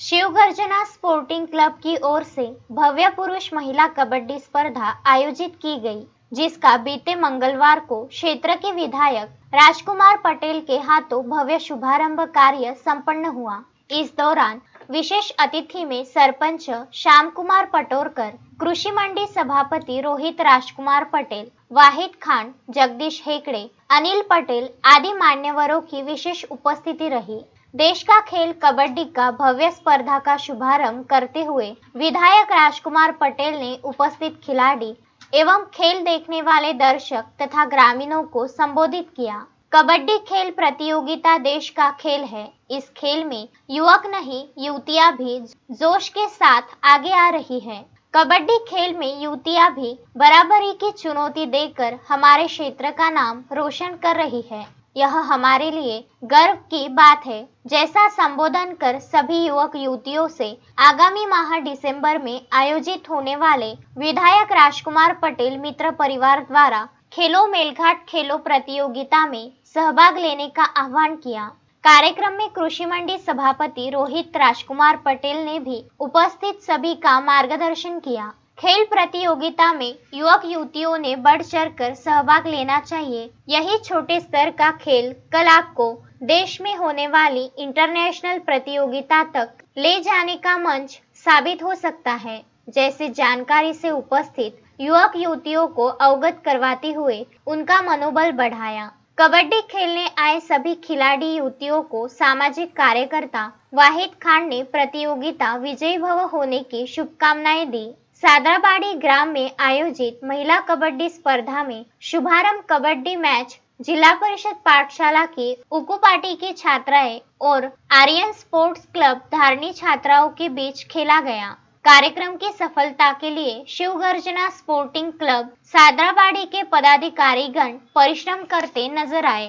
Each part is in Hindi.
शिवगर्जना स्पोर्टिंग क्लब की ओर से भव्य पुरुष महिला कबड्डी स्पर्धा आयोजित की गई, जिसका बीते मंगलवार को क्षेत्र के विधायक राजकुमार पटेल के हाथों भव्य शुभारंभ कार्य संपन्न हुआ। इस दौरान विशेष अतिथि में सरपंच श्याम कुमार पटोरकर, कृषि मंडी सभापति रोहित राजकुमार पटेल, वाहिद खान, जगदीश हेकड़े अनिल पटेल आदि मान्यवरों की विशेष उपस्थिति रही। देश का खेल कबड्डी का भव्य स्पर्धा का शुभारंभ करते हुए विधायक राजकुमार पटेल ने उपस्थित खिलाड़ी एवं खेल देखने वाले दर्शक तथा ग्रामीणों को संबोधित किया। कबड्डी खेल प्रतियोगिता देश का खेल है। इस खेल में युवक नहीं, युवतियाँ भी जोश के साथ आगे आ रही है। कबड्डी खेल में युवतियाँ भी बराबरी की चुनौती देकर हमारे क्षेत्र का नाम रोशन कर रही है। यह हमारे लिए गर्व की बात है। जैसा संबोधन कर सभी युवक युवतियों से, आगामी माह दिसंबर में आयोजित होने वाले विधायक राजकुमार पटेल मित्र परिवार द्वारा खेलो मेलघाट खेलो प्रतियोगिता में सहभाग लेने का आह्वान किया। कार्यक्रम में कृषि मंडी सभापति रोहित राजकुमार पटेल ने भी उपस्थित सभी का मार्गदर्शन किया। खेल प्रतियोगिता में युवक युवतियों ने बढ़ चढ़ कर सहभाग लेना चाहिए। यही छोटे स्तर का खेल कल आपको देश में होने वाली इंटरनेशनल प्रतियोगिता तक ले जाने का मंच साबित हो सकता है। जैसे जानकारी से उपस्थित युवक युवतियों को अवगत करवाते हुए उनका मनोबल बढ़ाया। कबड्डी खेलने आए सभी खिलाड़ी युवतियों को सामाजिक कार्यकर्ता वाहिद खान ने प्रतियोगिता विजयी भव होने की शुभकामनाएँ दी। सादराबाड़ी ग्राम में आयोजित महिला कबड्डी स्पर्धा में शुभारंभ कबड्डी मैच जिला परिषद पाठशाला की उकू पार्टी की छात्राएँ और आर्यन स्पोर्ट्स क्लब धारणी छात्राओं के बीच खेला गया। कार्यक्रम की सफलता के लिए शिव गर्जना स्पोर्टिंग क्लब सादराबाड़ी के पदाधिकारीगण परिश्रम करते नज़र आए।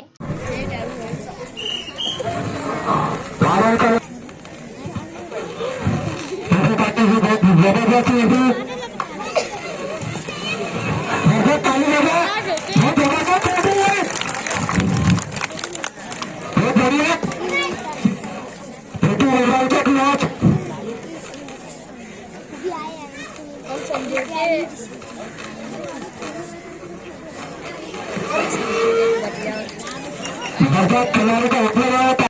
कारण का भी बहुत ज़बरदस्त लगी मुझे ताली लगा बहुत ज़बरदस्त लगी बहुत बढ़िया छोटू रोमांचक मैच ज़बरदस्त खिलाड़ी का उठने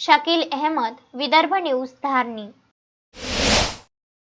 શકીલ અહેમદ વિદર્ભ ન્યૂઝ ધારની.